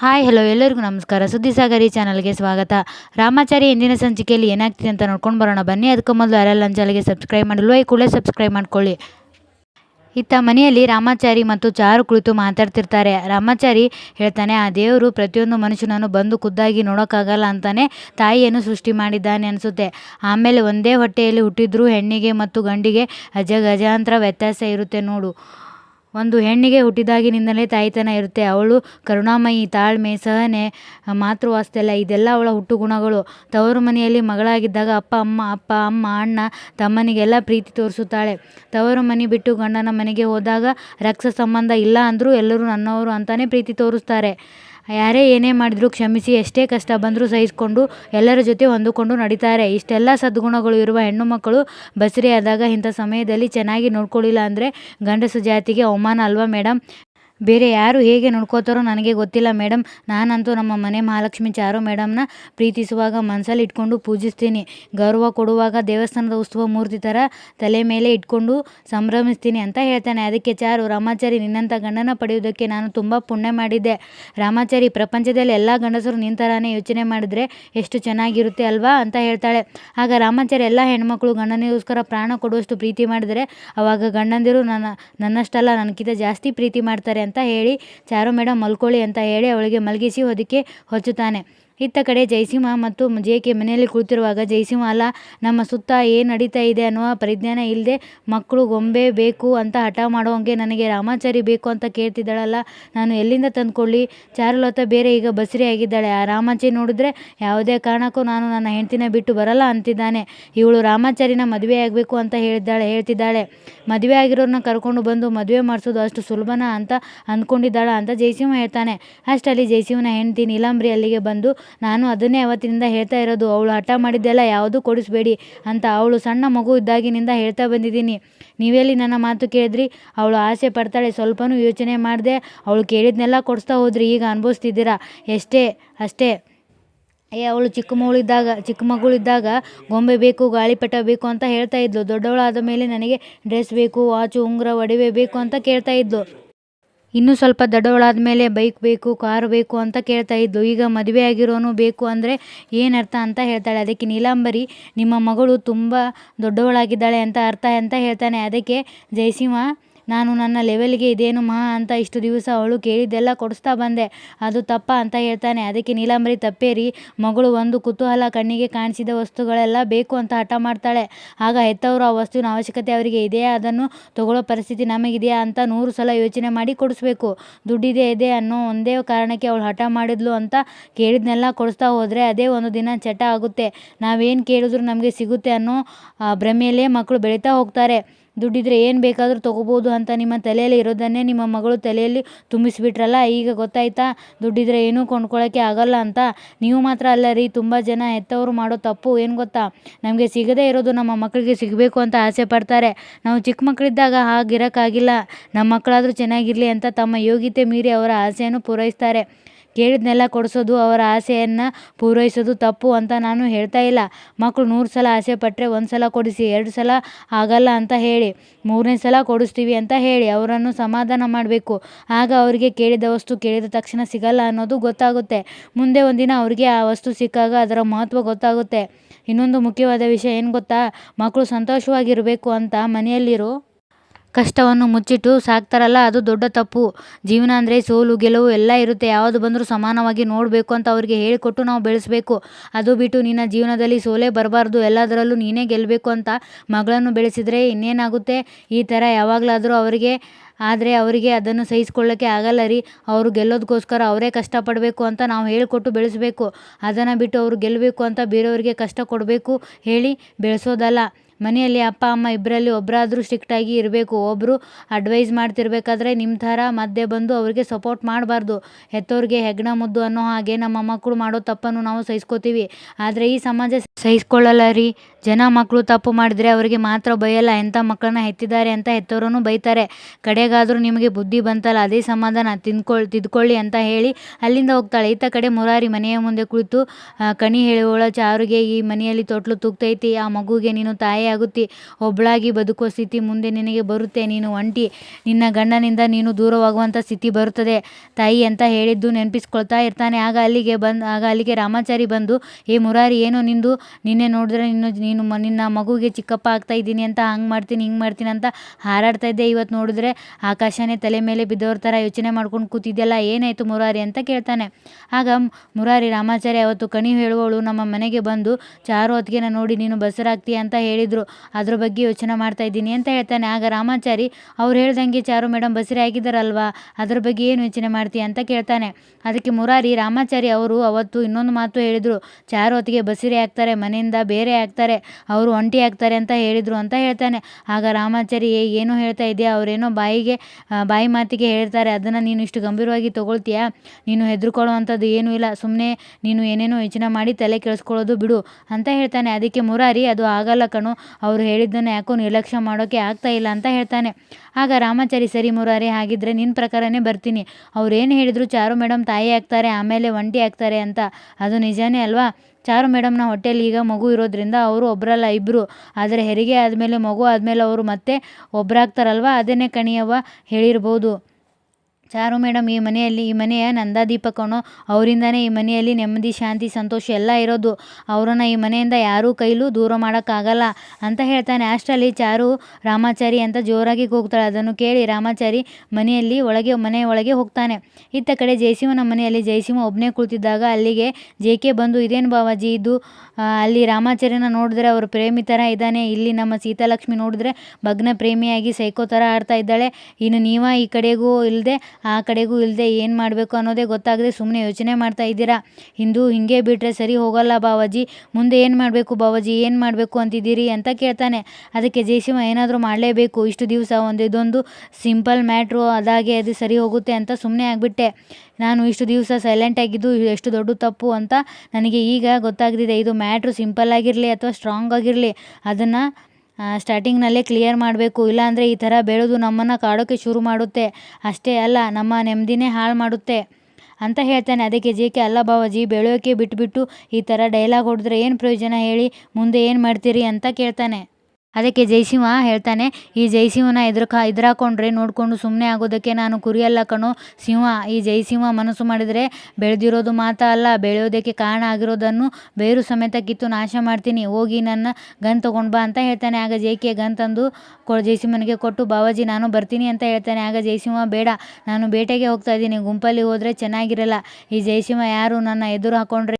Hi, hello, ಎಲ್ಲರಿಗೂ ನಮಸ್ಕಾರ. ಸುದ್ದಿಸಾಗರಿ ಚಾನಲ್ಗೆ ಸ್ವಾಗತ. ರಾಮಾಚಾರಿ ಇಂದಿನ ಸಂಚಿಕೆಯಲ್ಲಿ ಏನಾಗ್ತಿದೆ ಅಂತ ನೋಡ್ಕೊಂಡು ಬರೋಣ. ಬನ್ನಿ, ಅದಕ್ಕೆ ಮೊದಲು ಯಾರೆಲ್ಲ ನನ್ನ ಸಬ್ಸ್ಕ್ರೈಬ್ ಮಾಡಲು ಈ ಕೂಡಲೇ ಸಬ್ಸ್ಕ್ರೈಬ್ ಮಾಡ್ಕೊಳ್ಳಿ. ಇತ್ತ ಮನೆಯಲ್ಲಿ ರಾಮಾಚಾರಿ ಮತ್ತು ಚಾರು ಕುಳಿತು ಮಾತಾಡ್ತಿರ್ತಾರೆ. ರಾಮಾಚಾರಿ ಹೇಳ್ತಾನೆ, ಆ ದೇವರು ಪ್ರತಿಯೊಂದು ಮನುಷ್ಯನನ್ನು ಬಂದು ಖುದ್ದಾಗಿ ನೋಡೋಕ್ಕಾಗಲ್ಲ ಅಂತಾನೆ ತಾಯಿಯನ್ನು ಸೃಷ್ಟಿ ಮಾಡಿದ್ದಾನೆ ಅನಿಸುತ್ತೆ. ಆಮೇಲೆ ಒಂದೇ ಹೊಟ್ಟೆಯಲ್ಲಿ ಹುಟ್ಟಿದ್ರೂ ಹೆಣ್ಣಿಗೆ ಮತ್ತು ಗಂಡಿಗೆ ಅಜ ಗಜಾಂತರ ವ್ಯತ್ಯಾಸ ಇರುತ್ತೆ ನೋಡು. ಒಂದು ಹೆಣ್ಣಿಗೆ ಹುಟ್ಟಿದಾಗಿನಿಂದಲೇ ತಾಯಿತನ ಇರುತ್ತೆ. ಅವಳು ಕರುಣಾಮಯಿ, ತಾಳ್ಮೆ, ಸಹನೆ ಮಾತೃವಾಸ್ತೆಲ್ಲ ಇದೆಲ್ಲ ಅವಳ ಹುಟ್ಟು ಗುಣಗಳು ತವರು ಮನೆಯಲ್ಲಿ ಮಗಳಾಗಿದ್ದಾಗ ಅಪ್ಪ, ಅಮ್ಮ ಅಪ್ಪ, ಅಮ್ಮ, ಅಣ್ಣ ತಮ್ಮನಿಗೆಲ್ಲ ಪ್ರೀತಿ ತೋರಿಸುತ್ತಾಳೆ. ತವರು ಮನೆ ಬಿಟ್ಟು ಗಂಡನ ಮನೆಗೆ ಹೋದಾಗ ರಕ್ತ ಸಂಬಂಧ ಇಲ್ಲ ಅಂದರೂ ಎಲ್ಲರೂ ನನ್ನವರು ಅಂತಾನೆ ಪ್ರೀತಿ ತೋರಿಸ್ತಾರೆ. ಯಾರೇ ಏನೇ ಮಾಡಿದರೂ ಕ್ಷಮಿಸಿ, ಎಷ್ಟೇ ಕಷ್ಟ ಬಂದರೂ ಸಹಿಸಿಕೊಂಡು, ಎಲ್ಲರ ಜೊತೆ ಹೊಂದಿಕೊಂಡು ನಡೀತಾರೆ. ಇಷ್ಟೆಲ್ಲ ಸದ್ಗುಣಗಳು ಇರುವ ಹೆಣ್ಣು ಮಕ್ಕಳು ಬಸರಿಯಾದಾಗ ಇಂಥ ಸಮಯದಲ್ಲಿ ಚೆನ್ನಾಗಿ ನೋಡ್ಕೊಳ್ಳಿಲ್ಲ ಅಂದರೆ ಗಂಡಸು ಜಾತಿಗೆ ಅವಮಾನ ಅಲ್ವಾ ಮೇಡಮ್ ಬೇರೆ ಯಾರು ಹೇಗೆ ನೋಡ್ಕೋತಾರೋ ನನಗೆ ಗೊತ್ತಿಲ್ಲ ಮೇಡಮ್. ನಾನಂತೂ ನಮ್ಮ ಮನೆ ಮಹಾಲಕ್ಷ್ಮಿ ಚಾರು ಮೇಡಮ್ನ ಪ್ರೀತಿಸುವಾಗ ಮನಸ್ಸಲ್ಲಿ ಇಟ್ಕೊಂಡು ಪೂಜಿಸ್ತೀನಿ. ಗೌರವ ಕೊಡುವಾಗ ದೇವಸ್ಥಾನದ ಉತ್ಸವ ಮೂರ್ತಿ ಥರ ತಲೆ ಮೇಲೆ ಇಟ್ಕೊಂಡು ಸಂಭ್ರಮಿಸ್ತೀನಿ ಅಂತ ಹೇಳ್ತಾನೆ. ಅದಕ್ಕೆ ಚಾರು, ರಾಮಾಚಾರಿ ನಿನ್ನಂಥ ಗಂಡನ ಪಡೆಯುವುದಕ್ಕೆ ನಾನು ತುಂಬ ಪುಣ್ಯ ಮಾಡಿದ್ದೆ. ರಾಮಾಚಾರಿ, ಪ್ರಪಂಚದಲ್ಲಿ ಎಲ್ಲ ಗಂಡಸರು ನಿನ್ನ ಥರನೇ ಯೋಚನೆ ಮಾಡಿದ್ರೆ ಎಷ್ಟು ಚೆನ್ನಾಗಿರುತ್ತೆ ಅಲ್ವಾ ಅಂತ ಹೇಳ್ತಾಳೆ. ಆಗ ರಾಮಾಚಾರಿ ಎಲ್ಲ ಹೆಣ್ಮಕ್ಳು ಗಂಡನಿಗೋಸ್ಕರ ಪ್ರಾಣ ಕೊಡುವಷ್ಟು ಪ್ರೀತಿ ಮಾಡಿದರೆ ಅವಾಗ ಗಂಡಂದಿರು ನನ್ನ ನನ್ನಷ್ಟಲ್ಲ ನನಗಿಂತ ಜಾಸ್ತಿ ಪ್ರೀತಿ ಮಾಡ್ತಾರೆ. ಅಂತ ಹೇಳಿ ಚಾರು ಮೇಡಮ್ ಮಲ್ಕೊಳ್ಳಿ ಅಂತ ಹೇಳಿ ಅವಳಿಗೆ ಮಲಗಿಸಿ ಹೊದಿಕೆ ಹೊಚ್ಚುತ್ತಾನೆ. ಇತ್ತ ಕಡೆ ಜಯಸಿಂಹ ಮತ್ತು ಜೇಕೆ ಮನೆಯಲ್ಲಿ ಕುಳಿತಿರುವಾಗ ಜಯಸಿಂಹ, ಅಲ್ಲ, ನಮ್ಮ ಸುತ್ತ ಏನು ನಡೀತಾ ಇದೆ ಅನ್ನುವ ಪರಿಜ್ಞಾನ ಇಲ್ಲದೆ ಮಕ್ಕಳು ಗೊಂಬೆ ಬೇಕು ಅಂತ ಹಠ ಮಾಡೋಂಗೆ ನನಗೆ ರಾಮಾಚಾರಿ ಬೇಕು ಅಂತ ಕೇಳ್ತಿದ್ದಾಳಲ್ಲ, ನಾನು ಎಲ್ಲಿಂದ ತಂದ್ಕೊಳ್ಳಿ? ಚಾರುಲತಾ ಬೇರೆ ಈಗ ಬಸರಿ ಆಗಿದ್ದಾಳೆ, ಆ ರಾಮಾಚಾರಿ ನೋಡಿದ್ರೆ ಯಾವುದೇ ಕಾರಣಕ್ಕೂ ನಾನು ನನ್ನ ಹೆಂಡತಿನ ಬಿಟ್ಟು ಬರಲ್ಲ ಅಂತಿದ್ದಾನೆ. ಇವಳು ರಾಮಾಚಾರಿನ ಮದುವೆ ಆಗಬೇಕು ಅಂತ ಹೇಳಿದ್ದಾಳೆ ಹೇಳ್ತಿದ್ದಾಳೆ. ಮದುವೆ ಆಗಿರೋರನ್ನ ಕರ್ಕೊಂಡು ಬಂದು ಮದುವೆ ಮಾಡಿಸೋದು ಅಷ್ಟು ಸುಲಭನ ಅಂತ ಅಂದ್ಕೊಂಡಿದ್ದಾಳ ಅಂತ ಜಯಸಿಂಹ ಹೇಳ್ತಾನೆ. ಅಷ್ಟಲ್ಲಿ ಜಯಸಿಂಹನ ಹೆಂಡತಿ ನೀಲಾಂಬ್ರಿ ಅಲ್ಲಿಗೆ ಬಂದು ನಾನು ಅದನ್ನೇ ಅವತ್ತಿನಿಂದ ಹೇಳ್ತಾ ಇರೋದು, ಅವಳು ಹಠ ಮಾಡಿದ್ದೆಲ್ಲ ಯಾವುದೂ ಕೊಡಿಸ್ಬೇಡಿ ಅಂತ ಅವಳು ಸಣ್ಣ ಮಗು ಇದ್ದಾಗಿನಿಂದ ಹೇಳ್ತಾ ಬಂದಿದ್ದೀನಿ. ನೀವೆಲ್ಲಿ ನನ್ನ ಮಾತು ಕೇಳಿದ್ರಿ? ಅವಳು ಆಸೆ ಪಡ್ತಾಳೆ, ಸ್ವಲ್ಪನೂ ಯೋಚನೆ ಮಾಡಿದೆ, ಅವಳು ಕೇಳಿದ್ನೆಲ್ಲ ಕೊಡಿಸ್ತಾ ಹೋದ್ರಿ, ಈಗ ಅನುಭವಿಸ್ತಿದ್ದೀರಾ? ಎಷ್ಟೇ, ಅಷ್ಟೇ. ಏ, ಅವಳು ಚಿಕ್ಕ ಮಗಳಿದ್ದಾಗ ಚಿಕ್ಕ ಮಗಳಿದ್ದಾಗ ಗೊಂಬೆ ಬೇಕು ಗಾಳಿಪಟ ಬೇಕು ಅಂತ ಹೇಳ್ತಾ ಇದ್ಲು. ದೊಡ್ಡವಳಾದ ಮೇಲೆ ನನಗೆ ಡ್ರೆಸ್ ಬೇಕು, ವಾಚು, ಉಂಗುರ, ಒಡವೆ ಬೇಕು ಅಂತ ಕೇಳ್ತಾ ಇದ್ಲು. ಇನ್ನೂ ಸ್ವಲ್ಪ ದೊಡ್ಡವಳಾದ ಮೇಲೆ ಬೈಕ್ ಬೇಕು, ಕಾರ್ ಬೇಕು ಅಂತ ಕೇಳ್ತಾ ಇದ್ಲು. ಈಗ ಮದುವೆ ಆಗಿರೋನು ಬೇಕು ಅಂದರೆ ಏನರ್ಥ ಅಂತ ಹೇಳ್ತಾಳೆ. ಅದಕ್ಕೆ ನೀಲಾಂಬರಿ, ನಿಮ್ಮ ಮಗಳು ತುಂಬ ದೊಡ್ಡವಳಾಗಿದ್ದಾಳೆ ಅಂತ ಅರ್ಥ ಅಂತ ಹೇಳ್ತಾನೆ. ಅದಕ್ಕೆ ಜಯಸಿಂಹ ನಾನು ನನ್ನ ಲೆವೆಲ್ಗೆ ಇದೇನು ಮಹಾ ಅಂತ ಇಷ್ಟು ದಿವಸ ಅವಳು ಕೇಳಿದ್ದೆಲ್ಲ ಕೊಡಿಸ್ತಾ ಬಂದೆ. ಅದು ತಪ್ಪ ಅಂತ ಹೇಳ್ತಾನೆ. ಅದಕ್ಕೆ ನೀಲಾಂಬರಿ ತಪ್ಪೇರಿ. ಮಗಳು ಒಂದು ಕುತೂಹಲ ಕಣ್ಣಿಗೆ ಕಾಣಿಸಿದ ವಸ್ತುಗಳೆಲ್ಲ ಬೇಕು ಅಂತ ಹಠ ಮಾಡ್ತಾಳೆ. ಆಗ ಹೆತ್ತವರು ಆ ವಸ್ತುವಿನ ಅವಶ್ಯಕತೆ ಅವರಿಗೆ ಇದೆಯಾ? ಅದನ್ನು ತಗೊಳ್ಳೋ ಪರಿಸ್ಥಿತಿ ನಮಗಿದೆಯಾ ಅಂತ ನೂರು ಸಲ ಯೋಚನೆ ಮಾಡಿ ಕೊಡಿಸ್ಬೇಕು. ದುಡ್ಡಿದೆ, ಇದೆ ಅನ್ನೋ ಒಂದೇ ಕಾರಣಕ್ಕೆ ಅವಳು ಹಠ ಮಾಡಿದ್ಲು ಅಂತ ಕೇಳಿದ್ನೆಲ್ಲ ಕೊಡಿಸ್ತಾ ಹೋದರೆ ಅದೇ ಒಂದು ದಿನ ಚಟ ಆಗುತ್ತೆ. ನಾವೇನು ಕೇಳಿದ್ರು ನಮಗೆ ಸಿಗುತ್ತೆ ಅನ್ನೋ ಭ್ರಮೆಯಲ್ಲೇ ಮಕ್ಕಳು ಬೆಳೀತಾ ಹೋಗ್ತಾರೆ. ದುಡ್ಡಿದ್ರೆ ಏನು ಬೇಕಾದರೂ ತೊಗೋಬೋದು ಅಂತ ನಿಮ್ಮ ತಲೆಯಲ್ಲಿ ಇರೋದನ್ನೇ ನಿಮ್ಮ ಮಗಳು ತಲೆಯಲ್ಲಿ ತುಂಬಿಸಿಬಿಟ್ರಲ್ಲ, ಈಗ ಗೊತ್ತಾಯ್ತಾ? ದುಡ್ಡಿದ್ರೆ ಏನೂ ಕೊಂಡ್ಕೊಳ್ಳೋಕ್ಕೆ ಆಗಲ್ಲ ಅಂತ. ನೀವು ಮಾತ್ರ ಅಲ್ಲ ರೀ, ತುಂಬ ಜನ ಹೆತ್ತವರು ಮಾಡೋ ತಪ್ಪು, ಏನು ಗೊತ್ತಾ? ನಮಗೆ ಸಿಗದೇ ಇರೋದು ನಮ್ಮ ಮಕ್ಕಳಿಗೆ ಸಿಗಬೇಕು ಅಂತ ಆಸೆ ಪಡ್ತಾರೆ. ನಾವು ಚಿಕ್ಕ ಮಕ್ಕಳಿದ್ದಾಗ ಹಾಗಿರೋಕ್ಕಾಗಿಲ್ಲ. ನಮ್ಮ ಮಕ್ಕಳಾದರೂ ಚೆನ್ನಾಗಿರಲಿ ಅಂತ ತಮ್ಮ ಯೋಗ್ಯತೆ ಮೀರಿ ಅವರ ಆಸೆಯನ್ನು ಪೂರೈಸ್ತಾರೆ. ಕೇಳಿದ್ನೆಲ್ಲ ಕೊಡಿಸೋದು ಅವರ ಆಸೆಯನ್ನು ಪೂರೈಸೋದು ತಪ್ಪು ಅಂತ ನಾನು ಹೇಳ್ತಾ ಇಲ್ಲ. ಮಕ್ಕಳು ನೂರು ಸಲ ಆಸೆ ಪಟ್ಟರೆ ಒಂದು ಸಲ ಕೊಡಿಸಿ, ಎರಡು ಸಲ ಆಗಲ್ಲ ಅಂತ ಹೇಳಿ, ಮೂರನೇ ಸಲ ಕೊಡಿಸ್ತೀವಿ ಅಂತ ಹೇಳಿ ಅವರನ್ನು ಸಮಾಧಾನ ಮಾಡಬೇಕು. ಆಗ ಅವರಿಗೆ ಕೇಳಿದ ವಸ್ತು ಕೇಳಿದ ತಕ್ಷಣ ಸಿಗಲ್ಲ ಅನ್ನೋದು ಗೊತ್ತಾಗುತ್ತೆ. ಮುಂದೆ ಒಂದಿನ ಅವರಿಗೆ ಆ ವಸ್ತು ಸಿಕ್ಕಾಗ ಅದರ ಮಹತ್ವ ಗೊತ್ತಾಗುತ್ತೆ. ಇನ್ನೊಂದು ಮುಖ್ಯವಾದ ವಿಷಯ ಏನು ಗೊತ್ತಾ? ಮಕ್ಕಳು ಸಂತೋಷವಾಗಿರಬೇಕು ಅಂತ ಮನೆಯಲ್ಲಿರೋ ಕಷ್ಟವನ್ನು ಮುಚ್ಚಿಟ್ಟು ಸಾಕ್ತಾರಲ್ಲ, ಅದು ದೊಡ್ಡ ತಪ್ಪು. ಜೀವನ ಅಂದರೆ ಸೋಲು, ಗೆಲುವು ಎಲ್ಲ ಇರುತ್ತೆ. ಯಾವುದು ಬಂದರೂ ಸಮಾನವಾಗಿ ನೋಡಬೇಕು ಅಂತ ಅವರಿಗೆ ಹೇಳಿಕೊಟ್ಟು ನಾವು ಬೆಳೆಸಬೇಕು. ಅದು ಬಿಟ್ಟು ನಿನ್ನ ಜೀವನದಲ್ಲಿ ಸೋಲೇ ಬರಬಾರ್ದು. ಎಲ್ಲದರಲ್ಲೂ ನೀನೇ ಗೆಲ್ಲಬೇಕು ಅಂತ ಮಗಳನ್ನು ಬೆಳೆಸಿದರೆ ಇನ್ನೇನಾಗುತ್ತೆ? ಈ ಥರ ಯಾವಾಗಲಾದರೂ ಅವರಿಗೆ, ಆದರೆ ಅವರಿಗೆ ಅದನ್ನು ಸಹಿಸ್ಕೊಳ್ಳೋಕ್ಕೆ ಆಗಲ್ಲ ರೀ. ಅವರು ಗೆಲ್ಲೋದಕ್ಕೋಸ್ಕರ ಅವರೇ ಕಷ್ಟಪಡಬೇಕು ಅಂತ ನಾವು ಹೇಳಿಕೊಟ್ಟು ಬೆಳೆಸಬೇಕು. ಅದನ್ನು ಬಿಟ್ಟು ಅವರು ಗೆಲ್ಲಬೇಕು ಅಂತ ಬೇರೆಯವರಿಗೆ ಕಷ್ಟ ಕೊಡಬೇಕು. ಹೇಳಿ, ಬೆಳೆಸೋದಲ್ಲ. ಮನೆಯಲ್ಲಿ ಅಪ್ಪ, ಅಮ್ಮ ಇಬ್ಬರಲ್ಲಿ ಒಬ್ಬರಾದರೂ ಸ್ಟ್ರಿಕ್ಟಾಗಿ ಇರಬೇಕು. ಒಬ್ಬರು ಅಡ್ವೈಸ್ ಮಾಡ್ತಿರ್ಬೇಕಾದ್ರೆ ನಿಮ್ಮ ಥರ ಮಧ್ಯೆ ಬಂದು ಅವರಿಗೆ ಸಪೋರ್ಟ್ ಮಾಡಬಾರ್ದು. ಹೆತ್ತವ್ರಿಗೆ ಹೆಗ್ಣ ಮುದ್ದು ಅನ್ನೋ ಹಾಗೆ ನಮ್ಮ ಮಕ್ಕಳು ಮಾಡೋ ತಪ್ಪನ್ನು ನಾವು ಸಹಿಸ್ಕೋತೀವಿ. ಆದರೆ ಈ ಸಮಾಜ ಸಹಿಸ್ಕೊಳ್ಳಲ್ಲ ರೀ. ಜನ ಮಕ್ಕಳು ತಪ್ಪು ಮಾಡಿದರೆ ಅವರಿಗೆ ಮಾತ್ರ ಬೈಯಲ್ಲ. ಎಂಥ ಮಕ್ಕಳನ್ನ ಹೆತ್ತಿದ್ದಾರೆ ಅಂತ ಹೆತ್ತವರೂ ಬೈತಾರೆ. ಕಡೆಗಾದರೂ ನಿಮಗೆ ಬುದ್ಧಿ ಬಂತಲ್ಲ, ಅದೇ ಸಮಾಧಾನ ತಿನ್ಕೊಳ್ ತಿದ್ಕೊಳ್ಳಿ ಅಂತ ಹೇಳಿ ಅಲ್ಲಿಂದ ಹೋಗ್ತಾಳೆ. ಈತ ಕಡೆ ಮುರಾರಿ ಮನೆಯ ಮುಂದೆ ಕುಳಿತು ಕಣಿ ಹೇಳುವಳ, ಚಾರುಗೆ ಈ ಮನೆಯಲ್ಲಿ ತೊಟ್ಲು ತೂಗ್ತೈತಿ. ಆ ಮಗುಗೆ ನೀನು ತಾಯಿ ಆಗುತ್ತಿ. ಒಬ್ಳಾಗಿ ಬದುಕೋ ಸ್ಥಿತಿ ಮುಂದೆ ನಿನಗೆ ಬರುತ್ತೆ. ನೀನು ಒಂಟಿ, ನಿನ್ನ ಗಂಡನಿಂದ ನೀನು ದೂರವಾಗುವಂಥ ಸ್ಥಿತಿ ಬರುತ್ತದೆ. ತಾಯಿ ಅಂತ ಹೇಳಿದ್ದು ನೆನಪಿಸ್ಕೊಳ್ತಾ ಇರ್ತಾನೆ. ಆಗ ಅಲ್ಲಿಗೆ ಬಂದು, ಆಗ ಅಲ್ಲಿಗೆ ರಾಮಾಚಾರಿ ಬಂದು, ಏ ಮುರಾರಿ, ಏನೋ ನಿಂದು? ನಿನ್ನೆ ನೋಡಿದ್ರೆ ನೀನು ನೀನು ನಿನ್ನ ಮಗುಗೆ ಚಿಕ್ಕಪ್ಪ ಆಗ್ತಾ ಇದ್ದೀನಿ ಅಂತ ಹಂಗೆ ಮಾಡ್ತೀನಿ, ಹಿಂಗೆ ಮಾಡ್ತೀನಿ ಅಂತ ಹಾರಾಡ್ತಾ ಇದ್ದೆ. ಇವತ್ತು ನೋಡಿದ್ರೆ ಆಕಾಶನೇ ತಲೆ ಮೇಲೆ ಬಿದ್ದವ್ರ ಥರ ಯೋಚನೆ ಮಾಡ್ಕೊಂಡು ಕೂತಿದ್ದೆಲ್ಲ ಏನಾಯಿತು ಮುರಾರಿ? ಅಂತ ಕೇಳ್ತಾನೆ. ಆಗ ಮುರಾರಿ, ರಾಮಾಚಾರಿ, ಅವತ್ತು ಕಣಿ ಹೇಳುವವಳು ನಮ್ಮ ಮನೆಗೆ ಬಂದು ಚಾರು ಹೊತ್ತಿಗೆ ನೋಡಿ ನೀನು ಬಸರಾಗ್ತೀಯ ಅಂತ ಹೇಳಿದರು. ಅದ್ರ ಬಗ್ಗೆ ಯೋಚನೆ ಮಾಡ್ತಾ ಇದ್ದೀನಿ ಅಂತ ಹೇಳ್ತಾನೆ. ಆಗ ರಾಮಾಚಾರಿ, ಅವ್ರು ಹೇಳ್ದಂಗೆ ಚಾರು ಮೇಡಮ್ ಬಸಿರಿ ಆಗಿದ್ದಾರಲ್ವಾ? ಅದ್ರ ಬಗ್ಗೆ ಏನು ಯೋಚನೆ ಮಾಡ್ತೀಯ ಅಂತ ಕೇಳ್ತಾನೆ. ಅದಕ್ಕೆ ಮುರಾರಿ, ರಾಮಾಚಾರಿ ಅವರು ಅವತ್ತು ಇನ್ನೊಂದು ಮಾತು ಹೇಳಿದರು. ಚಾರು ಹೊತ್ತಿಗೆ ಬಸಿರಿ ಆಗ್ತಾರೆ ಮನೆಯಿಂದ ಬೇರೆ ಆಗ್ತಾರೆ ಅವರು ಒಂಟಿ ಆಗ್ತಾರೆ ಅಂತ ಹೇಳಿದರು ಅಂತ ಹೇಳ್ತಾನೆ. ಆಗ ರಾಮಾಚಾರಿ ಏನು ಹೇಳ್ತಾ ಇದೆಯಾ ಅವರೇನೋ ಬಾಯಿಗೆ ಬಾಯಿ ಮಾತಿಗೆ ಹೇಳ್ತಾರೆ. ಅದನ್ನು ನೀನು ಇಷ್ಟು ಗಂಭೀರವಾಗಿ ತೊಗೊಳ್ತೀಯಾ? ನೀನು ಹೆದರ್ಕೊಳ್ಳುವಂಥದ್ದು ಏನೂ ಇಲ್ಲ. ಸುಮ್ಮನೆ ನೀನು ಏನೇನೋ ಯೋಚನೆ ಮಾಡಿ ತಲೆ ಕೆಡಿಸ್ಕೊಳ್ಳೋದು ಬಿಡು ಅಂತ ಹೇಳ್ತಾನೆ. ಅದಕ್ಕೆ ಮುರಾರಿ, ಅದು ಆಗಲ್ಲ ಕಣು. ಅವರು ಹೇಳಿದ್ದನ್ನು ಯಾಕೋ ನಿರ್ಲಕ್ಷ್ಯ ಮಾಡೋಕ್ಕೆ ಆಗ್ತಾ ಇಲ್ಲ ಅಂತ ಹೇಳ್ತಾನೆ. ಆಗ ರಾಮಾಚಾರಿ, ಸರಿ ಮುರಾರಿ, ಹಾಗಿದ್ರೆ ನಿನ್ನ ಪ್ರಕಾರನೇ ಬರ್ತೀನಿ. ಅವ್ರು ಏನು ಹೇಳಿದ್ರು ಚಾರು ಮೇಡಮ್ ತಾಯಿ ಆಗ್ತಾರೆ, ಆಮೇಲೆ ಒಂಟಿ ಆಗ್ತಾರೆ ಅಂತ. ಅದು ನಿಜಾನೇ ಅಲ್ವಾ? ಚಾರು ಮೇಡಮ್ನ ಹೊಟ್ಟೆಯಲ್ಲಿ ಈಗ ಮಗು ಇರೋದ್ರಿಂದ ಅವರು ಒಬ್ಬರಲ್ಲ ಇಬ್ಬರು ಆದರೆ ಹೆರಿಗೆ ಆದಮೇಲೆ ಮಗು ಆದಮೇಲೆ ಅವರು ಮತ್ತೆ ಒಬ್ಬರಾಗ್ತಾರಲ್ವ ಅದನ್ನೇ ಕಣಿಯವ್ವ ಹೇಳಿರ್ಬೋದು. ಚಾರು ಮೇಡಮ್, ಈ ಮನೆಯಲ್ಲಿ, ಈ ಮನೆಯ ನಂದಾ ಕಣೋ ಅವರಿಂದನೇ ಈ ಮನೆಯಲ್ಲಿ ನೆಮ್ಮದಿ, ಶಾಂತಿ, ಸಂತೋಷ ಎಲ್ಲ ಇರೋದು. ಅವರನ್ನು ಈ ಮನೆಯಿಂದ ಯಾರೂ ಕೈಲೂ ದೂರ ಮಾಡೋಕ್ಕಾಗಲ್ಲ ಅಂತ ಹೇಳ್ತಾನೆ. ಅಷ್ಟರಲ್ಲಿ ಚಾರು ರಾಮಾಚಾರಿ ಅಂತ ಜೋರಾಗಿ ಕೂಗ್ತಾಳೆ. ಅದನ್ನು ಕೇಳಿ ರಾಮಾಚಾರಿ ಮನೆಯಲ್ಲಿ ಒಳಗೆ, ಮನೆ ಒಳಗೆ ಹೋಗ್ತಾನೆ. ಇತ್ತ ಕಡೆ ಜಯಸಿಂಹನ ಮನೆಯಲ್ಲಿ ಜಯಸಿಂಹ ಒಬ್ಬನೇ ಕುಳಿತಿದ್ದಾಗ ಅಲ್ಲಿಗೆ ಜೆ ಕೆ ಬಂದು, ಇದೇನು ಬಾವಾಜಿ ಇದು? ಅಲ್ಲಿ ರಾಮಾಚಾರ್ಯನ ನೋಡಿದ್ರೆ ಅವರು ಪ್ರೇಮಿ ಥರ ಇದ್ದಾನೆ. ಇಲ್ಲಿ ನಮ್ಮ ಸೀತಾಲಕ್ಷ್ಮಿ ನೋಡಿದ್ರೆ ಭಗ್ನ ಪ್ರೇಮಿಯಾಗಿ ಸೈಕೋ ಥರ ಆಡ್ತಾ ಇದ್ದಾಳೆ. ಇನ್ನು ನೀವ ಈ ಕಡೆಗೂ ಇಲ್ಲದೆ ಆ ಕಡೆಗೂ ಇಲ್ಲದೆ ಏನು ಮಾಡಬೇಕು ಅನ್ನೋದೇ ಗೊತ್ತಾಗದೆ ಸುಮ್ಮನೆ ಯೋಚನೆ ಮಾಡ್ತಾ ಇದ್ದೀರಾ? ಹಿಂದೂ ಹಿಂಗೆ ಬಿಟ್ಟರೆ ಸರಿ ಹೋಗಲ್ಲ ಬಾವಾಜಿ. ಮುಂದೆ ಏನು ಮಾಡಬೇಕು ಬಾವಾಜಿ? ಏನು ಮಾಡಬೇಕು ಅಂತಿದ್ದೀರಿ ಅಂತ ಕೇಳ್ತಾನೆ. ಅದಕ್ಕೆ ಜಯಸಿಂಹ ಏನಾದರೂ ಮಾಡಲೇಬೇಕು. ಇಷ್ಟು ದಿವಸ ಒಂದು ಇದೊಂದು ಸಿಂಪಲ್ ಮ್ಯಾಟ್ರು ಅದಾಗೆ ಅದು ಸರಿ ಹೋಗುತ್ತೆ ಅಂತ ಸುಮ್ಮನೆ ಆಗಿಬಿಟ್ಟೆ. ನಾನು ಇಷ್ಟು ದಿವಸ ಸೈಲೆಂಟ್ ಆಗಿದ್ದು ಎಷ್ಟು ದೊಡ್ಡ ತಪ್ಪು ಅಂತ ನನಗೆ ಈಗ ಗೊತ್ತಾಗ್ತಿದೆ ಇದು ಮ್ಯಾಟ್ರು ಸಿಂಪಲ್ ಆಗಿರಲಿ ಅಥವಾ ಸ್ಟ್ರಾಂಗ್ ಆಗಿರಲಿ. ಅದನ್ನು ಸ್ಟಾರ್ಟಿಂಗ್ನಲ್ಲೇ ಕ್ಲಿಯರ್ ಮಾಡಬೇಕು. ಇಲ್ಲಾಂದರೆ ಈ ಥರ ಬೆಳೆದು ನಮ್ಮನ್ನು ಕಾಡೋಕ್ಕೆ ಶುರು ಮಾಡುತ್ತೆ. ಅಷ್ಟೇ ಅಲ್ಲ, ನಮ್ಮ ನೆಮ್ಮದಿನೇ ಹಾಳು ಮಾಡುತ್ತೆ ಅಂತ ಹೇಳ್ತಾನೆ. ಅದಕ್ಕೆ ಜಿ ಕೆ ಅಲ್ಲ ಬಾವಾಜಿ ಬೆಳೆಯೋಕೆ ಬಿಟ್ಟುಬಿಟ್ಟು ಈ ಥರ ಡೈಲಾಗ್ ಹೊಡೆದ್ರೆ ಏನು ಪ್ರಯೋಜನ ಹೇಳಿ, ಮುಂದೆ ಏನು ಮಾಡ್ತೀರಿ ಅಂತ ಕೇಳ್ತಾನೆ. ಅದಕ್ಕೆ ಜೈಸಿಂಹ ಹೇಳ್ತಾನೆ, ಈ ಜೈಸಿಂಹನ ಎದುರು ಕಾ, ಎದುರಾಕೊಂಡ್ರೆ ನೋಡಿಕೊಂಡು ಸುಮ್ಮನೆ ಆಗೋದಕ್ಕೆ ನಾನು ಕುರಿಯಲ್ಲ ಕಣೋ. ಸಿಂಹ, ಈ ಜೈಸಿಂಹ ಮನಸ್ಸು ಮಾಡಿದರೆ ಬೆಳೆದಿರೋದು ಮಾತ್ರ ಅಲ್ಲ, ಬೆಳೆಯೋದಕ್ಕೆ ಕಾರಣ ಆಗಿರೋದನ್ನು ಬೇರು ಸಮೇತ ಕಿತ್ತು ನಾಶ ಮಾಡ್ತೀನಿ, ಹೋಗಿ ನನ್ನ ಗನ್ ತೊಗೊಂಡು ಬಾ ಅಂತ ಹೇಳ್ತಾನೆ. ಆಗ ಜೈಕೆ ಗನ್ ತಂದು ಕೊ ಜೈಸಿಂಹನಿಗೆ ಕೊಟ್ಟು ಬಾವಾಜಿ ನಾನು ಬರ್ತೀನಿ ಅಂತ ಹೇಳ್ತಾನೆ. ಆಗ ಜೈಸಿಂಹ ಬೇಡ, ನಾನು ಬೇಟೆಗೆ ಹೋಗ್ತಾ ಇದ್ದೀನಿ, ಗುಂಪಲ್ಲಿ ಹೋದರೆ ಚೆನ್ನಾಗಿರಲ್ಲ. ಈ ಜೈಸಿಂಹ ಯಾರು ನನ್ನ ಎದುರು ಹಾಕೊಂಡ್ರೆ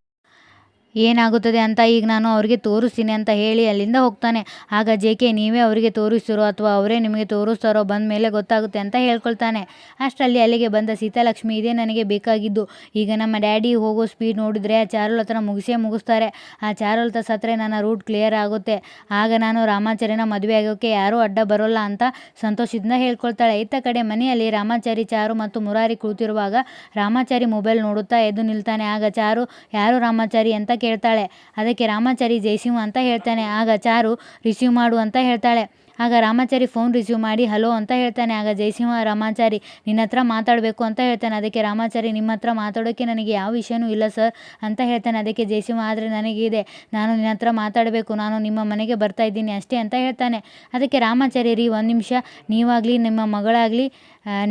ಏನಾಗುತ್ತದೆ ಅಂತ ಈಗ ನಾನು ಅವರಿಗೆ ತೋರಿಸ್ತೀನಿ ಅಂತ ಹೇಳಿ ಅಲ್ಲಿಂದ ಹೋಗ್ತಾನೆ. ಆಗ ಜೆ ಕೆ ನೀವೇ ಅವರಿಗೆ ತೋರಿಸ್ತಿರೋ ಅಥವಾ ಅವರೇ ನಿಮಗೆ ತೋರಿಸ್ತಾರೋ ಬಂದ ಮೇಲೆ ಗೊತ್ತಾಗುತ್ತೆ ಅಂತ ಹೇಳ್ಕೊಳ್ತಾನೆ. ಅಷ್ಟರಲ್ಲಿ ಅಲ್ಲಿಗೆ ಬಂದ ಸೀತಾಲಕ್ಷ್ಮಿ ಇದೇ ನನಗೆ ಬೇಕಾಗಿದ್ದು. ಈಗ ನಮ್ಮ ಡ್ಯಾಡಿ ಹೋಗೋ ಸ್ಪೀಡ್ ನೋಡಿದರೆ ಆ ಚಾರುಲತನ ಮುಗಿಸೇ ಮುಗಿಸ್ತಾರೆ. ಆ ಚಾರುಲತ ಸತ್ತರೆ ನನ್ನ ರೂಟ್ ಕ್ಲಿಯರ್ ಆಗುತ್ತೆ. ಆಗ ನಾನು ರಾಮಾಚಾರ್ಯನ ಮದುವೆ ಆಗೋಕ್ಕೆ ಯಾರೂ ಅಡ್ಡ ಬರೋಲ್ಲ ಅಂತ ಸಂತೋಷದಿಂದ ಹೇಳ್ಕೊಳ್ತಾಳೆ. ಇತ್ತ ಕಡೆ ಮನೆಯಲ್ಲಿ ರಾಮಾಚಾರಿ ಚಾರು ಮತ್ತು ಮುರಾರಿ ಕುಳಿತಿರುವಾಗ ರಾಮಾಚಾರಿ ಮೊಬೈಲ್ ನೋಡುತ್ತಾ ಎದ್ದು ನಿಲ್ತಾನೆ. ಆಗ ಚಾರು, ಯಾರು ರಾಮಾಚಾರಿ? ಅಂತ ಕೇಳ್ತಾಳೆ. ಅದಕ್ಕೆ ರಾಮಾಚಾರಿ ಜಯಸಿಂಹ ಅಂತ ಹೇಳ್ತಾನೆ. ಆಗ ಚಾರು ರಿಸೀವ್ ಮಾಡು ಅಂತ ಹೇಳ್ತಾಳೆ. ಆಗ ರಾಮಾಚಾರಿ ಫೋನ್ ರಿಸೀವ್ ಮಾಡಿ ಹಲೋ ಅಂತ ಹೇಳ್ತಾನೆ. ಆಗ ಜಯಸಿಂಹ ರಾಮಾಚಾರಿ, ನಿನ್ನ ಹತ್ರ ಮಾತಾಡಬೇಕು ಅಂತ ಹೇಳ್ತಾನೆ. ಅದಕ್ಕೆ ರಾಮಾಚಾರಿ, ನಿಮ್ಮ ಹತ್ರ ಮಾತಾಡೋಕ್ಕೆ ನನಗೆ ಯಾವ ವಿಷಯನೂ ಇಲ್ಲ ಸರ್ ಅಂತ ಹೇಳ್ತಾನೆ. ಅದಕ್ಕೆ ಜಯಸಿಂಹ ಆದರೆ ನನಗಿದೆ ನಾನು ನಿನ್ನ ಹತ್ರ ಮಾತಾಡಬೇಕು. ನಾನು ನಿಮ್ಮ ಮನೆಗೆ ಬರ್ತಾ ಇದ್ದೀನಿ ಅಷ್ಟೇ ಅಂತ ಹೇಳ್ತಾನೆ. ಅದಕ್ಕೆ ರಾಮಾಚಾರಿ, ರೀ, ಒಂದು ನಿಮಿಷ. ನೀವಾಗಲಿ, ನಿಮ್ಮ ಮಗಳಾಗಲಿ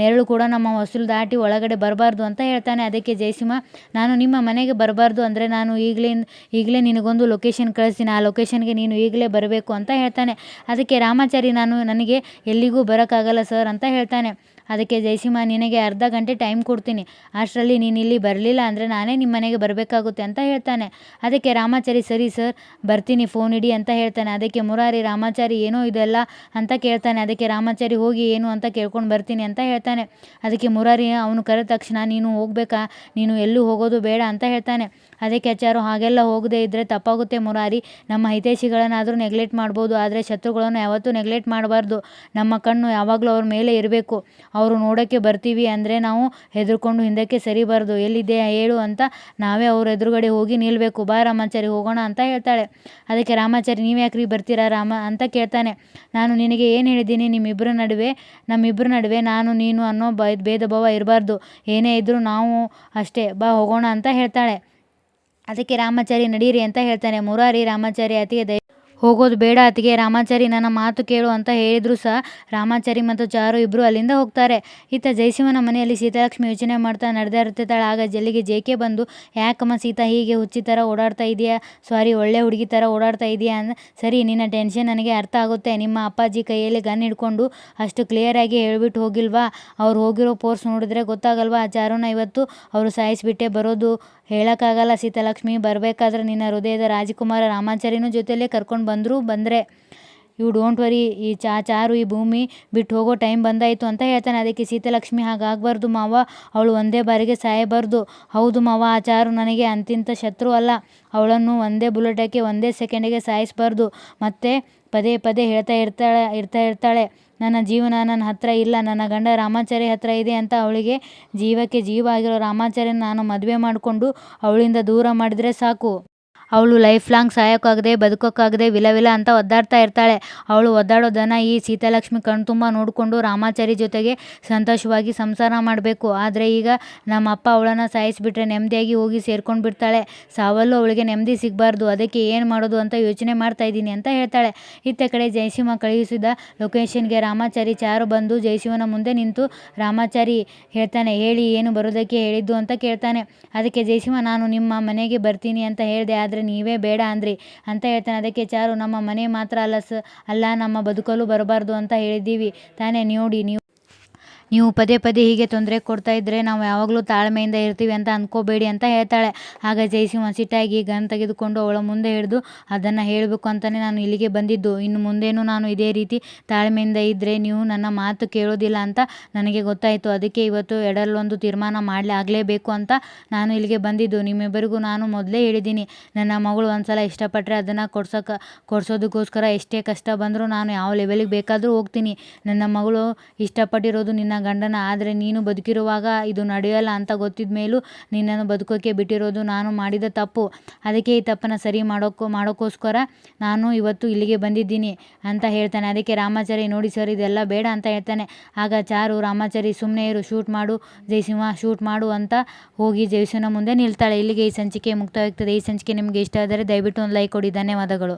ನೆರಳು ಕೂಡ ನಮ್ಮ ಹೊಸಲು ದಾಟಿ ಒಳಗಡೆ ಬರಬಾರ್ದು ಅಂತ ಹೇಳ್ತಾನೆ. ಅದಕ್ಕೆ ಜಯಸಿಂಹ ನಾನು ನಿಮ್ಮ ಮನೆಗೆ ಬರಬಾರ್ದು ಅಂದರೆ ನಾನು ಈಗಲೇ ಈಗಲೇ ನಿನಗೊಂದು ಲೊಕೇಶನ್ ಕಳಿಸ್ತೀನಿ. ಆ ಲೊಕೇಶನ್ಗೆ ನೀನು ಈಗಲೇ ಬರಬೇಕು ಅಂತ ಹೇಳ್ತಾನೆ. ಅದಕ್ಕೆ ರಾಮಾಚಾರಿ, ನಾನು ನನಗೆ ಎಲ್ಲಿಗೂ ಬರೋಕ್ಕಾಗಲ್ಲ ಸರ್ ಅಂತ ಹೇಳ್ತಾನೆ. ಅದಕ್ಕೆ ಜಯಸಿಂಹ ನಿನಗೆ ಅರ್ಧ ಗಂಟೆ ಟೈಮ್ ಕೊಡ್ತೀನಿ. ಅಷ್ಟರಲ್ಲಿ ನೀನು ಇಲ್ಲಿ ಬರಲಿಲ್ಲ ಅಂದರೆ ನಾನೇ ನಿಮ್ಮ ಮನೆಗೆ ಬರಬೇಕಾಗುತ್ತೆ ಅಂತ ಹೇಳ್ತಾನೆ. ಅದಕ್ಕೆ ರಾಮಾಚಾರಿ, ಸರಿ ಸರ್, ಬರ್ತೀನಿ ಫೋನ್ ಇಡಿ ಅಂತ ಹೇಳ್ತಾನೆ. ಅದಕ್ಕೆ ಮುರಾರಿ, ರಾಮಾಚಾರಿ, ಏನೋ ಇದೆಲ್ಲ ಅಂತ ಕೇಳ್ತಾನೆ. ಅದಕ್ಕೆ ರಾಮಾಚಾರಿ ಹೋಗಿ ಏನು ಅಂತ ಕೇಳ್ಕೊಂಡು ಬರ್ತೀನಿ ಅಂತ ಹೇಳ್ತಾನೆ. ಅದಕ್ಕೆ ಮುರಾರಿ ಅವನು ಕರೆದ ತಕ್ಷಣ ನೀನು ಹೋಗ್ಬೇಕಾ? ನೀನು ಎಲ್ಲೂ ಹೋಗೋದು ಬೇಡ ಅಂತ ಹೇಳ್ತಾನೆ. ಅದಕ್ಕೆ ಆಚಾರು ಹಾಗೆಲ್ಲ ಹೋಗದೇ ಇದ್ದರೆ ತಪ್ಪಾಗುತ್ತೆ ಮುರಾರಿ. ನಮ್ಮ ಹಿತೈಷಿಗಳನ್ನಾದರೂ ನೆಗ್ಲೆಕ್ಟ್ ಮಾಡ್ಬೋದು. ಆದರೆ ಶತ್ರುಗಳನ್ನು ಯಾವತ್ತೂ ನೆಗ್ಲೆಕ್ಟ್ ಮಾಡಬಾರ್ದು. ನಮ್ಮ ಕಣ್ಣು ಯಾವಾಗಲೂ ಅವ್ರ ಮೇಲೆ ಇರಬೇಕು. ಅವರು ನೋಡೋಕ್ಕೆ ಬರ್ತೀವಿ ಅಂದರೆ ನಾವು ಹೆದರ್ಕೊಂಡು ಹಿಂದಕ್ಕೆ ಸರಿಬಾರ್ದು. ಎಲ್ಲಿದೆ ಹೇಳು ಅಂತ ನಾವೇ ಅವ್ರ ಎದುರುಗಡೆ ಹೋಗಿ ನಿಲ್ಲಬೇಕು ಬಾ ರಾಮಾಚಾರಿ, ಹೋಗೋಣ ಅಂತ ಹೇಳ್ತಾಳೆ. ಅದಕ್ಕೆ, ರಾಮಾಚಾರಿ, ನೀವು ಯಾಕ್ರಿ ಬರ್ತೀರಾ? ರಾಮ ಅಂತ ಕೇಳ್ತಾನೆ. ನಾನು ನಿನಗೆ ಏನು ಹೇಳಿದ್ದೀನಿ? ನಿಮ್ಮಿಬ್ಬರ ನಡುವೆ ನಮ್ಮಿಬ್ಬರ ನಡುವೆ ನಾನು ನೀನು ಅನ್ನೋ ಭೇದ ಭಾವ ಇರಬಾರ್ದು. ಏನೇ ಇದ್ದರೂ ನಾವು ಅಷ್ಟೇ, ಬಾ ಹೋಗೋಣ ಅಂತ ಹೇಳ್ತಾಳೆ. ಅದಕ್ಕೆ ರಾಮಾಚಾರಿ ನಡೀರಿ ಅಂತ ಹೇಳ್ತಾನೆ. ಮುರಾರಿ, ರಾಮಾಚಾರಿ ಅತಿಗೆ ದಯ ಹೋಗೋದು ಬೇಡ. ಅತ್ತಿಗೆ, ರಾಮಾಚಾರಿ, ನನ್ನ ಮಾತು ಕೇಳು ಅಂತ ಹೇಳಿದ್ರು ಸಹ ರಾಮಾಚಾರಿ ಮತ್ತು ಚಾರು ಇಬ್ಬರು ಅಲ್ಲಿಂದ ಹೋಗ್ತಾರೆ. ಇತ್ತ ಜಯಸಿಂಹನ ಮನೆಯಲ್ಲಿ ಸೀತಾಲಕ್ಷ್ಮಿ ಯೋಚನೆ ಮಾಡ್ತಾ ನಡೆದೇ ಇರ್ತಿದ್ದಾಳೆ ಆಗ ಜಲ್ಲಿಗೆ ಜೇಕೆ ಬಂದು, ಯಾಕಮ್ಮ ಸೀತಾ, ಹೀಗೆ ಹುಚ್ಚಿ ಥರ ಓಡಾಡ್ತಾ ಇದೆಯಾ? ಸಾರಿ, ಒಳ್ಳೆ ಹುಡುಗಿ ಥರ ಓಡಾಡ್ತಾ ಇದೆಯಾ? ಅಂದ, ಸರಿ, ನಿನ್ನ ಟೆನ್ಷನ್ ನನಗೆ ಅರ್ಥ ಆಗುತ್ತೆ. ನಿಮ್ಮ ಅಪ್ಪಾಜಿ ಕೈಯಲ್ಲಿ ಗನ್ ಹಿಡ್ಕೊಂಡು ಅಷ್ಟು ಕ್ಲಿಯರಾಗಿ ಹೇಳ್ಬಿಟ್ಟು ಹೋಗಿಲ್ವಾ? ಅವ್ರು ಹೋಗಿರೋ ಪೋರ್ಸ್ ನೋಡಿದ್ರೆ ಗೊತ್ತಾಗಲ್ವಾ? ಆ ಚಾರುನ ಇವತ್ತು ಅವರು ಸಾಯಿಸಿಬಿಟ್ಟೆ ಬರೋದು. ಹೇಳೋಕ್ಕಾಗಲ್ಲ ಸೀತಾಲಕ್ಷ್ಮಿ. ಬರಬೇಕಾದ್ರೆ ನಿನ್ನ ಹೃದಯದ ರಾಜಕುಮಾರ ರಾಮಾಚಾರಿನೂ ಜೊತೆಯಲ್ಲೇ ಕರ್ಕೊಂಡು ಬಂದರೂ ಬಂದರೆ. ಯು ಡೋಂಟ್ ವರಿ ಈ ಚಾ ಚಾರು ಈ ಭೂಮಿ ಬಿಟ್ಟು ಹೋಗೋ ಟೈಮ್ ಬಂದಾಯಿತು ಅಂತ ಹೇಳ್ತಾನೆ. ಅದಕ್ಕೆ ಸೀತಾಲಕ್ಷ್ಮಿ ಹಾಗಾಗಬಾರ್ದು ಮಾವ. ಅವಳು ಒಂದೇ ಬಾರಿಗೆ ಸಾಯಬಾರ್ದು. ಹೌದು ಮಾವ, ಆ ಚಾರು ನನಗೆ ಅಂತಿಂತ ಶತ್ರು ಅಲ್ಲ. ಅವಳನ್ನು ಒಂದೇ ಬುಲೆಟಕ್ಕೆ, ಒಂದೇ ಸೆಕೆಂಡಿಗೆ ಸಾಯಿಸಬಾರ್ದು. ಮತ್ತೆ ಪದೇ ಪದೇ ಹೇಳ್ತಾ ಇರ್ತಾಳೆ, ಇರ್ತಾ ಇರ್ತಾಳೆ. ನನ್ನ ಜೀವನ ನನ್ನ ಹತ್ರ ಇಲ್ಲ, ನನ್ನ ಗಂಡ ರಾಮಾಚಾರಿ ಹತ್ರ ಇದೆ ಅಂತ ಅವಳಿಗೆ ಜೀವಕ್ಕೆ ಜೀವ ಆಗಿರೋ ರಾಮಾಚಾರ್ಯನ ನಾನು ಮದುವೆ ಮಾಡಿಕೊಂಡು ಅವಳಿಂದ ದೂರ ಮಾಡಿದರೆ ಸಾಕು. ಅವಳು ಲೈಫ್ ಲಾಂಗ್ ಸಾಯೋಕ್ಕಾಗದೆ ಬದುಕೋಕ್ಕಾಗದೆ ವಿಲ ವಿಲ ಅಂತ ಒದ್ದಾಡ್ತಾ ಇರ್ತಾಳೆ. ಅವಳು ಒದ್ದಾಡೋದನ್ನು ಈ ಸೀತಾಲಕ್ಷ್ಮಿ ಕಣ್ತುಂಬ ನೋಡಿಕೊಂಡು ರಾಮಾಚಾರಿ ಜೊತೆಗೆ ಸಂತೋಷವಾಗಿ ಸಂಸಾರ ಮಾಡಬೇಕು. ಆದರೆ ಈಗ ನಮ್ಮ ಅಪ್ಪ ಅವಳನ್ನು ಸಾಯಿಸಿಬಿಟ್ರೆ ನೆಮ್ಮದಿಯಾಗಿ ಹೋಗಿ ಸೇರ್ಕೊಂಡು ಬಿಡ್ತಾಳೆ. ಸಾವಲ್ಲೂ ಅವಳಿಗೆ ನೆಮ್ಮದಿ ಸಿಗಬಾರ್ದು. ಅದಕ್ಕೆ ಏನು ಮಾಡೋದು ಅಂತ ಯೋಚನೆ ಮಾಡ್ತಾ ಇದ್ದೀನಿ ಅಂತ ಹೇಳ್ತಾಳೆ. ಇತ್ತ ಕಡೆ ಜಯಸಿಂಹ ಕಳುಹಿಸಿದ ಲೊಕೇಶನ್ಗೆ ರಾಮಾಚಾರಿ ಚಾರು ಬಂದು ಜಯಸಿಂಹನ ಮುಂದೆ ನಿಂತು, ರಾಮಾಚಾರಿ, ಹೇಳ್ತಾನೆ. ಹೇಳಿ, ಏನು ಬರೋದಕ್ಕೆ ಹೇಳಿದ್ದು? ಅಂತ ಕೇಳ್ತಾನೆ. ಅದಕ್ಕೆ ಜಯಸಿಂಹ ನಾನು ನಿಮ್ಮ ಮನೆಗೆ ಬರ್ತೀನಿ ಅಂತ ಹೇಳಿದೆ. ಆದರೆ ನೀವೇ ಬೇಡ ಅಂದ್ರಿ. ಅಂತ ಹೇಳ್ತಾನೆ. ಅದಕ್ಕೆ ಚಾರು, ನಮ್ಮ ಮನೆ ಮಾತ್ರ ಅಲ್ಲ ಸ, ಅಲ್ಲ, ನಮ್ಮ ಬದುಕಲು ಬರಬಾರ್ದು ಅಂತ ಹೇಳಿದ್ದೀವಿ. ತಾನೇ, ನೋಡಿ, ನೀವು ನೀವು ಪದೇ ಪದೇ ಹೀಗೆ ತೊಂದರೆ ಕೊಡ್ತಾ ಇದ್ದರೆ ನಾವು ಯಾವಾಗಲೂ ತಾಳ್ಮೆಯಿಂದ ಇರ್ತೀವಿ ಅಂತ ಅಂದ್ಕೋಬೇಡಿ ಅಂತ ಹೇಳ್ತಾಳೆ. ಆಗ ಜೈಸಿ ಮಸಿಟ್ಟಾಗಿ ಗನ್ ತೆಗೆದುಕೊಂಡು ಅವಳ ಮುಂದೆ ಹಿಡಿದು, ಅದನ್ನು ಹೇಳಬೇಕು ಅಂತಲೇ ನಾನು ಇಲ್ಲಿಗೆ ಬಂದಿದ್ದು. ಇನ್ನು ಮುಂದೇನು ನಾನು ಇದೇ ರೀತಿ ತಾಳ್ಮೆಯಿಂದ ಇದ್ದರೆ ನೀವು ನನ್ನ ಮಾತು ಕೇಳೋದಿಲ್ಲ ಅಂತ ನನಗೆ ಗೊತ್ತಾಯಿತು. ಅದಕ್ಕೆ ಇವತ್ತು ಎಡರಲ್ಲೊಂದು ತೀರ್ಮಾನ ಮಾಡಲೇ ಆಗಲೇಬೇಕು ಅಂತ ನಾನು ಇಲ್ಲಿಗೆ ಬಂದಿದ್ದು. ನಿಮ್ಮಿಬ್ಬರಿಗೂ ನಾನು ಮೊದಲೇ ಹೇಳಿದ್ದೀನಿ. ನನ್ನ ಮಗಳು ಒಂದ್ಸಲ ಇಷ್ಟಪಟ್ಟರೆ ಅದನ್ನು ಕೊಡ್ಸೋಕೆ, ಕೊಡಿಸೋದಕ್ಕೋಸ್ಕರ ಎಷ್ಟೇ ಕಷ್ಟ ಬಂದರೂ ನಾನು ಯಾವ ಲೆವೆಲಿಗೆ ಬೇಕಾದರೂ ಹೋಗ್ತೀನಿ. ನನ್ನ ಮಗಳು ಇಷ್ಟಪಟ್ಟಿರೋದು ನಿನ್ನ ಗಂಡನ, ಆದರೆ ನೀನು ಬದುಕಿರುವಾಗ ಇದು ನಡೆಯಲ್ಲ ಅಂತ ಗೊತ್ತಿದ ಮೇಲೂ ನಿನ್ನನ್ನು ಬದುಕೋಕ್ಕೆ ಬಿಟ್ಟಿರೋದು ನಾನು ಮಾಡಿದ ತಪ್ಪು. ಅದಕ್ಕೆ ಈ ತಪ್ಪನ್ನು ಸರಿ ಮಾಡೋಕ್ಕೋ ಮಾಡೋಕ್ಕೋಸ್ಕರ ನಾನು ಇವತ್ತು ಇಲ್ಲಿಗೆ ಬಂದಿದ್ದೀನಿ ಅಂತ ಹೇಳ್ತಾನೆ. ಅದಕ್ಕೆ ರಾಮಾಚಾರಿ, ನೋಡಿ ಸರ್, ಇದೆಲ್ಲ ಬೇಡ ಅಂತ ಹೇಳ್ತಾನೆ. ಆಗ ಚಾರು, ರಾಮಾಚಾರಿ ಸುಮ್ಮನೆ ಇರು, ಶೂಟ್ ಮಾಡು, ಜಯಸಿಂಹ ಶೂಟ್ ಮಾಡು ಅಂತ ಹೋಗಿ ಜಯಸಿಂಹನ ಮುಂದೆ ನಿಲ್ತಾಳೆ. ಇಲ್ಲಿಗೆ ಈ ಸಂಚಿಕೆ ಮುಕ್ತವಾಗ್ತದೆ ಈ ಸಂಚಿಕೆ ನಿಮಗೆ ಇಷ್ಟ ಆದರೆ ದಯವಿಟ್ಟು ಒಂದು ಲೈಕ್ ಕೊಡಿ. ಧನ್ಯವಾದಗಳು.